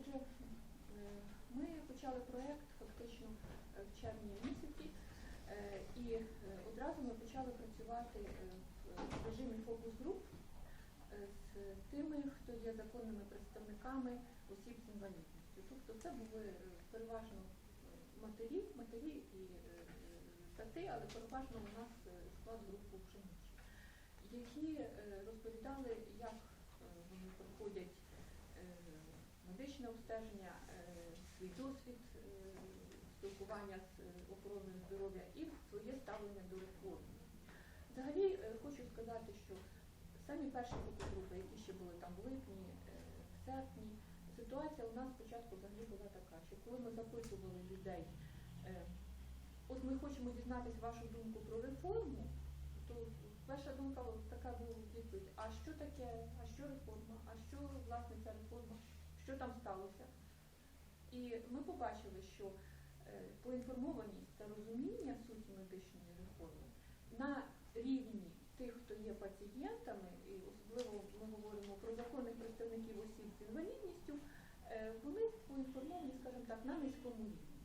Отже, е, ми почали проєкт фактично е, в червні місяці, е, і одразу ми почали працювати в режимі фокус-груп з тими, хто є законними представниками осіб з інвалідністю. Тобто це були переважно матері, матері і тати, але переважно у нас склад групи пшениці, які розповідали, як вони проходять медичне обстеження, е, свій досвід е, спілкування з е, охороною здоров'я і своє ставлення до реформи. Взагалі хочу сказати, що самі перші фокус-групи, які ще були там в липні, в серпні, ситуація у нас спочатку взагалі була така, що коли ми запитували людей, от ми хочемо дізнатися вашу думку про реформу, то перша думка така була відповідь, а що таке, а що реформа, а що власне ця реформа, там сталося? І ми побачили, що е, поінформованість та розуміння суті медичної реформи на рівні тих, хто є пацієнтами, і особливо ми говоримо про законних представників осіб з інвалідністю, були вони поінформовані, скажімо так, на низькому рівні.